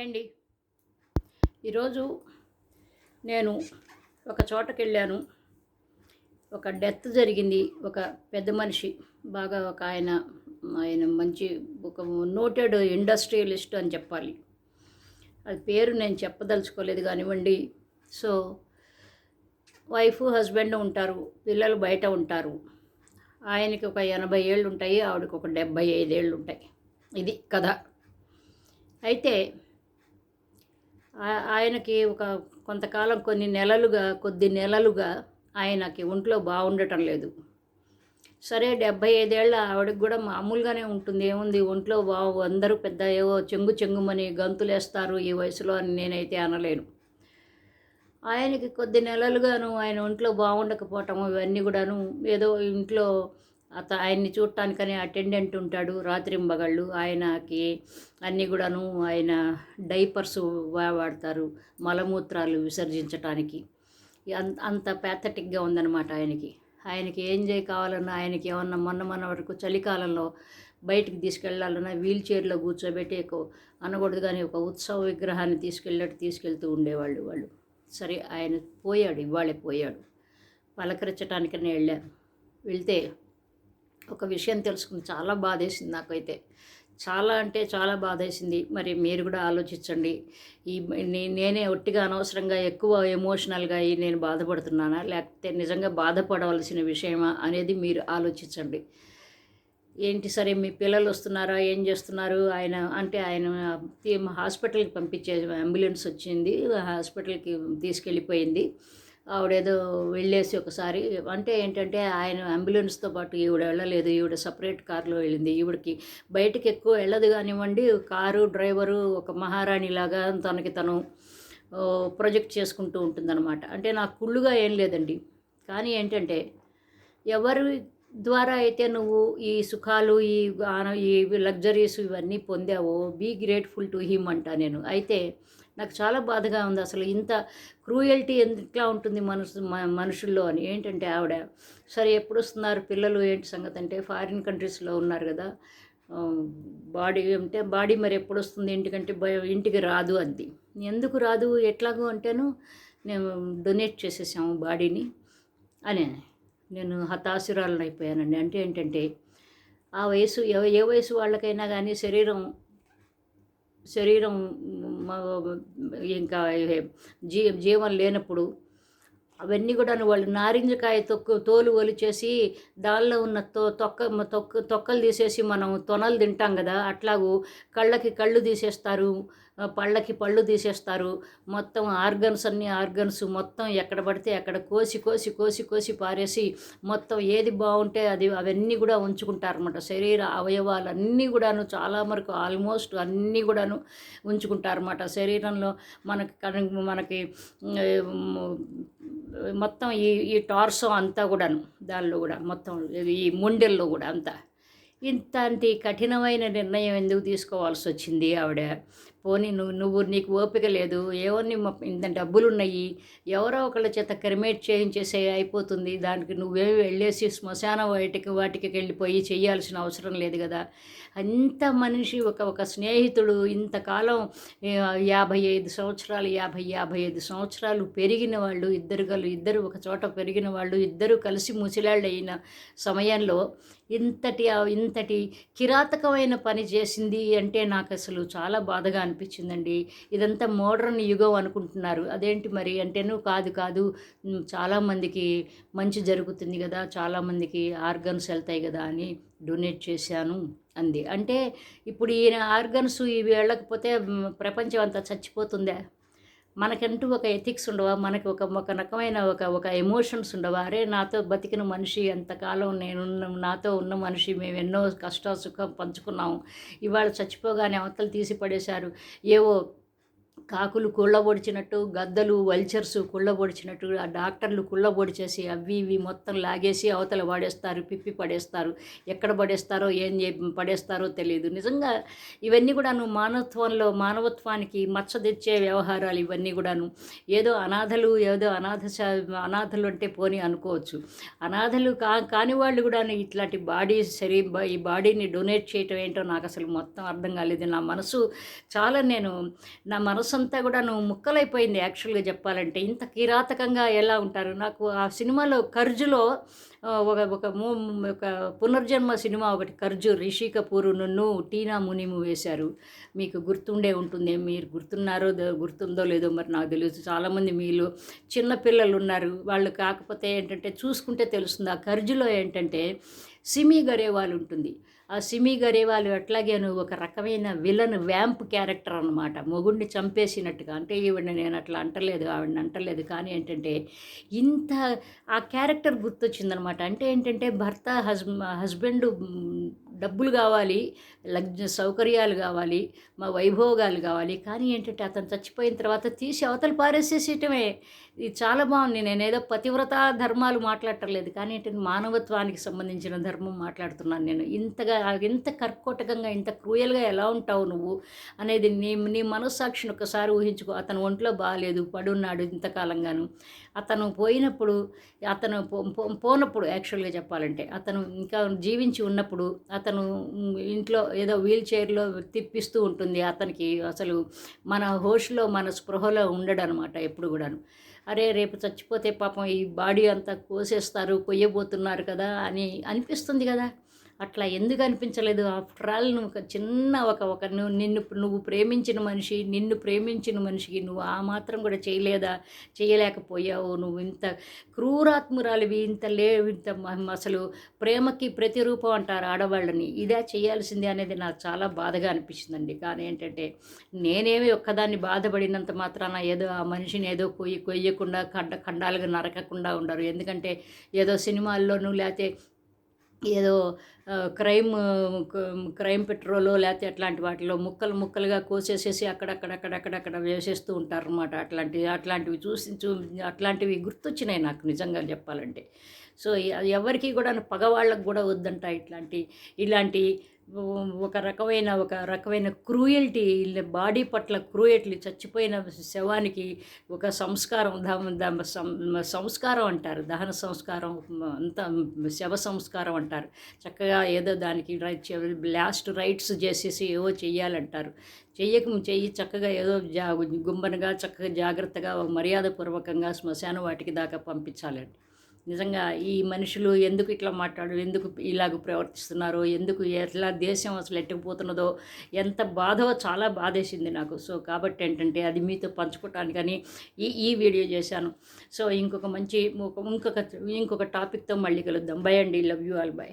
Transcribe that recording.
Hi అండి ఈరోజు నేను ఒక చోటకి వెళ్ళాను ఒక డెత్ జరిగింది. ఒక పెద్ద మనిషి బాగా ఒక ఆయన ఆయన మంచి ఒక నోటెడ్ ఇండస్ట్రియలిస్ట్ అని చెప్పాలి. అది పేరు నేను చెప్పదలుచుకోలేదు కానివ్వండి. సో వైఫ్ హస్బెండ్ ఉంటారు పిల్లలు బయట ఉంటారు. ఆయనకి ఒక ఎనభై ఏళ్ళు ఉంటాయి ఆవిడకి ఒక డెబ్భై ఐదేళ్ళు ఉంటాయి. ఇది కథ. అయితే ఆయనకి ఒక కొంతకాలం కొన్ని నెలలుగా కొద్ది నెలలుగా ఆయనకి ఒంట్లో బాగుండటం లేదు. సరే డెబ్బై ఐదేళ్ళ ఆవిడకి కూడా మామూలుగానే ఉంటుంది. ఏముంది? ఒంట్లో బాగు అందరూ పెద్ద ఏవో చెంగు చెంగుమని గంతులేస్తారు. ఈ వయసులో అని నేనైతే అనలేను. ఆయనకి కొద్ది నెలలుగాను ఆయన ఒంట్లో బాగుండకపోవటం ఇవన్నీ కూడాను ఏదో ఇంట్లో అత ఆయన్ని చూడటానికని అటెండెంట్ ఉంటాడు రాత్రింబగళ్ళు. ఆయనకి అన్నీ కూడాను ఆయన డైపర్స్ వా- వాడతారు మలమూత్రాలు విసర్జించటానికి. అంత అంత ప్యాథటిక్గా ఉందన్నమాట ఆయనకి. ఆయనకి ఏం చేయ కావాలన్నా ఆయనకి ఏమన్నా మొన్న మొన్న వరకు చలికాలంలో బయటికి తీసుకెళ్ళాలన్నా వీల్ చైర్లో కూర్చోబెట్టి అనకూడదు కానీ ఒక ఉత్సవ విగ్రహాన్ని తీసుకెళ్ళట్టు తీసుకెళ్తూ ఉండేవాళ్ళు వాళ్ళు. సరే ఆయన పోయాడు ఇవాళే పోయాడు. పలకరించడానికనే వెళ్ళాను వెళ్తే ఒక విషయం తెలుసుకుని చాలా బాధేసింది నాకైతే. చాలా అంటే చాలా బాధేసింది. మరి మీరు కూడా ఆలోచించండి. ఈ నే- నేనే ఒట్టిగా అనవసరంగా ఎక్కువ ఎమోషనల్గా అయ్యి నేను బాధపడుతున్నానా? లేకపోతే నిజంగా బాధపడవలసిన విషయమా అనేది మీరు ఆలోచించండి. ఏంటి సరే మీ పిల్లలు వస్తున్నారా? ఏం చేస్తున్నారు? ఆయన అంటే ఆయన హాస్పిటల్కి పంపించే అంబులెన్స్ వచ్చింది. హాస్పిటల్కి తీసుకెళ్ళిపోయింది. ఆవిడేదో వెళ్ళేసి ఒకసారి అంటే ఏంటంటే ఆయన అంబులెన్స్తో పాటు ఈవిడ వెళ్ళలేదు ఈవిడ సపరేట్ కారులో వెళ్ళింది. ఈవిడకి బయటకు ఎక్కువ వెళ్ళదు కానివ్వండి కారు డ్రైవరు ఒక మహారాణిలాగా తనకి తను ప్రొజెక్ట్ చేసుకుంటూ ఉంటుందన్నమాట. అంటే నాకు కుళ్ళుగా ఏం లేదండి. కానీ ఏంటంటే ఎవరు ద్వారా అయితే నువ్వు ఈ సుఖాలు ఈ ఆన- ఈ లగ్జరీస్ ఇవన్నీ పొందావో బీ గ్రేట్ఫుల్ టు హిమ్ అంట నేను. అయితే నాకు చాలా బాధగా ఉంది అసలు ఇంత క్రూయల్టీ ఎట్లా ఉంటుంది మనసు మనుషుల్లో అని. ఏంటంటే ఆవిడ సరే ఎప్పుడు వస్తున్నారు పిల్లలు? ఏంటి సంగతి? అంటే ఫారిన్ కంట్రీస్లో ఉన్నారు కదా. బాడీ అంటే బాడీ మరి ఎప్పుడు వస్తుంది ఇంటికంటే ఇంటికి రాదు అంది. ఎందుకు రాదు? ఎట్లాగో? అంటేను మేము డొనేట్ చేసేసాము బాడీని అని నేను హతాశురాలను అయిపోయానండి అంటే ఏంటంటే ఆ వయసు ఏ వయసు వాళ్ళకైనా కానీ శరీరం శరీరం ఇంకా జీ జీవం లేనప్పుడు అవన్నీ కూడా వాళ్ళు నారింజకాయ తొక్కు తోలు ఒలిచేసి దానిలో ఉన్న తొ తొక్క తొక్క తొక్కలు తీసేసి మనం తొనలు తింటాం కదా అట్లాగూ కళ్ళకి కళ్ళు తీసేస్తారు పళ్ళకి పళ్ళు తీసేస్తారు. మొత్తం ఆర్గన్స్ అన్ని ఆర్గన్స్ మొత్తం ఎక్కడ పడితే అక్కడ కోసి కోసి కోసి కోసి పారేసి మొత్తం ఏది బాగుంటే అది అవన్నీ కూడా ఉంచుకుంటారనమాట శరీర అవయవాలన్నీ కూడాను చాలా వరకు ఆల్మోస్ట్ అన్నీ కూడాను ఉంచుకుంటారన్నమాట. శరీరంలో మనకి మనకి మొత్తం ఈ ఈ టార్సో అంతా కూడాను దానిలో కూడా మొత్తం ఈ మొండెల్లో కూడా అంతా. ఇంతంటి కఠినమైన నిర్ణయం ఎందుకు తీసుకోవాల్సి వచ్చింది ఆవిడ? పోనీ నువ్వు నువ్వు నీకు ఓపిక లేదు. ఏవన్నీ ఇంత డబ్బులు ఉన్నాయి ఎవరో ఒకళ్ళ చేత క్రిమేట్ చేయించేసే అయిపోతుంది. దానికి నువ్వేమి వెళ్ళేసి శ్మశాన వాటికి వాటికి వెళ్ళిపోయి చేయాల్సిన అవసరం లేదు కదా. అంత మనిషి ఒక ఒక స్నేహితుడు ఇంతకాలం యాభై ఐదు సంవత్సరాలు యాభై యాభై ఐదు సంవత్సరాలు పెరిగిన వాళ్ళు ఇద్దరు గలు ఇద్దరు ఒక చోట పెరిగిన వాళ్ళు ఇద్దరు కలిసి ముసిలాళ్ళు అయిన సమయంలో ఇంతటి ఇంతటి కిరాతకమైన పని చేసింది అంటే నాకు అసలు చాలా బాధగా అనిపించిందండి. ఇదంతా మోడర్న్ యుగం అనుకుంటున్నారు. అదేంటి మరి అంటేను కాదు కాదు చాలామందికి మంచి జరుగుతుంది కదా చాలామందికి ఆర్గన్స్ వెళ్తాయి కదా అని డొనేట్ చేశాను అంది. అంటే ఇప్పుడు ఈయన ఆర్గన్స్ ఇవి వెళ్ళకపోతే ప్రపంచం అంతా చచ్చిపోతుందా? మనకంటూ ఒక ఎథిక్స్ ఉండవా? మనకి ఒక ఒక రకమైన ఒక ఒక ఎమోషన్స్ ఉండవా? అరే నాతో బతికిన మనిషి ఎంతకాలం నేను నాతో ఉన్న మనిషి మేము ఎన్నో కష్ట సుఖం పంచుకున్నాము. ఇవాళ చచ్చిపోగానే అవతలు తీసి పడేశారు ఏవో కాకులు కుళ్ళబొడిచినట్టు గద్దలు వల్చర్స్ కుళ్ళబొడిచినట్టు ఆ డాక్టర్లు కుళ్ళబొడిచేసి అవి ఇవి మొత్తం లాగేసి అవతల పడేస్తారు పిప్పి పడేస్తారు. ఎక్కడ పడేస్తారో ఏం పడేస్తారో తెలియదు నిజంగా ఇవన్నీ కూడాను మానవత్వంలో మానవత్వానికి మచ్చ తెచ్చే వ్యవహారాలు ఇవన్నీ కూడాను. ఏదో అనాథలు ఏదో అనాథ అనాథలు అంటే పోని అనుకోవచ్చు. అనాథలు కా కాని వాళ్ళు కూడా ఇట్లాంటి బాడీ శరీ ఈ బాడీని డొనేట్ చేయటం ఏంటో నాకు అసలు మొత్తం అర్థం కాలేదు. నా మనసు చాలా నేను నా మనసు అంతా కూడా నువ్వు ముక్కలైపోయింది యాక్చువల్గా చెప్పాలంటే. ఇంత కిరాతకంగా ఎలా ఉంటారు? నాకు ఆ సినిమాలో కర్జులో ఒక ఒక మూ- ఒక పునర్జన్మ సినిమా ఒకటి కర్జు రిషి కపూర్ నన్ను టీనా మునిము వేశారు. మీకు గుర్తుండే ఉంటుంది మీరు గుర్తున్నారో గుర్తుందో లేదో మరి నాకు తెలియదు చాలామంది మీలో చిన్న పిల్లలు ఉన్నారు. వాళ్ళు కాకపోతే ఏంటంటే చూసుకుంటే తెలుస్తుంది. ఆ కర్జులో ఏంటంటే సిమి గరేవాల్ ఉంటుంది. సిమి గరేవాల్ అట్లాగే నువ్వు ఒక రకమైన విలన్ వ్యాంప్ క్యారెక్టర్ అనమాట మొగుడిని చంపేసినట్టుగా. అంటే ఈవిడ నేను అట్లా అంటలేదు ఆవిడని అంటలేదు. కానీ ఏంటంటే ఇంత ఆ క్యారెక్టర్ గుర్తొచ్చిందనమాట అంటే ఏంటంటే భర్త హస్ హస్బెండ్ డబ్బులు కావాలి లగ్జ సౌకర్యాలు కావాలి మా వైభోగాలు కావాలి. కానీ ఏంటంటే అతను చచ్చిపోయిన తర్వాత తీసి అవతలు పారేసేసేయటమే. ఇది చాలా బాగుంది. నేనేదో పతివ్రత ధర్మాలు మాట్లాడటలేదు. కానీ ఏంటంటే మానవత్వానికి సంబంధించిన ధర్మం మాట్లాడుతున్నాను నేను. ఇంతగా ఇంత కర్కోటకంగా ఇంత క్రూయల్గా ఎలా ఉంటావు నువ్వు అనేది నీ నీ మనస్సాక్షిని ఒకసారి ఊహించుకో. అతను ఒంట్లో బాగాలేదు పడున్నాడు ఇంతకాలంగాను. అతను పోయినప్పుడు అతను పోనప్పుడు యాక్చువల్గా చెప్పాలంటే అతను ఇంకా జీవించి ఉన్నప్పుడు అతను అతను ఇంట్లో ఏదో వీల్ చైర్లో తిప్పిస్తూ ఉంటుంది. అతనికి అసలు మన హోష్లో మన స్పృహలో ఉండడు అనమాట ఎప్పుడు కూడాను. అరే రేపు చచ్చిపోతే పాపం ఈ బాడీ అంతా కోసేస్తారు కొయ్యబోతున్నారు కదా అని అనిపిస్తుంది కదా. అట్లా ఎందుకు అనిపించలేదు? ఆఫ్టర్ ఆల్ నువ్వు ఒక చిన్న ఒక ఒక నువ్వు నిన్ను నువ్వు ప్రేమించిన మనిషి నిన్ను ప్రేమించిన మనిషికి నువ్వు ఆ మాత్రం కూడా చేయలేదా? చేయలేకపోయావు. నువ్వు ఇంత క్రూరాత్మురాలివి ఇంత లే ఇంత అసలు ప్రేమకి ప్రతిరూపం అంటారు ఆడవాళ్ళని. ఇదే చేయాల్సింది అనేది నాకు చాలా బాధగా అనిపించిందండి కానీ ఏంటంటే నేనేమి ఒక్కదాన్ని బాధపడినంత మాత్రాన ఏదో ఆ మనిషిని ఏదో కొయ్యి కొయ్యకుండా కండ ఖండాలుగా నరకకుండా ఉండరు. ఎందుకంటే ఏదో సినిమాల్లోనూ లేకపోతే ఏదో క్రైమ్ క్రైమ్ పెట్రోలో లేకపోతే అట్లాంటి వాటిలో ముక్కలు ముక్కలుగా కోసేసేసి అక్కడక్కడక్కడక్కడక్కడ వేసేస్తూ ఉంటారనమాట అట్లాంటివి అట్లాంటివి చూసి చూ అట్లాంటివి గుర్తొచ్చినాయి నాకు నిజంగా చెప్పాలంటే. సో ఎ- ఎవరికి కూడా పగవాళ్ళకు కూడా వద్దంట ఇట్లాంటి ఇలాంటి ఒక రకమైన ఒక రకమైన క్రూయల్టీ బాడీ పట్ల క్రూయల్టీ చచ్చిపోయిన శవానికి ఒక సంస్కారం సంస్కారం అంటారు. దహన సంస్కారం అంతా శవ సంస్కారం అంటారు. చక్కగా ఏదో దానికి లాస్ట్ రైట్స్ చేసేసి ఏవో చెయ్యాలంటారు. చెయ్యక చెయ్యి చక్కగా ఏదో జా గుంబనగా చక్కగా జాగ్రత్తగా మర్యాదపూర్వకంగా శ్మశాన వాటికి దాకా పంపించాలండి. నిజంగా ఈ మనుషులు ఎందుకు ఇట్లా మాట్లాడు ఎందుకు ఇలాగ ప్రవర్తిస్తున్నారో ఎందుకు ఎట్లా దేశం అసలు ఎట్టుకుపోతున్నదో ఎంత బాధో చాలా బాధేసింది నాకు. సో కాబట్టి ఏంటంటే అది మీతో పంచుకోవటానికని ఈ ఈ వీడియో చేశాను. సో ఇంకొక మంచి ఇంకొక ఇంకొక టాపిక్తో మళ్ళీ కలుద్దాం. బై అండి. Love you all. బై.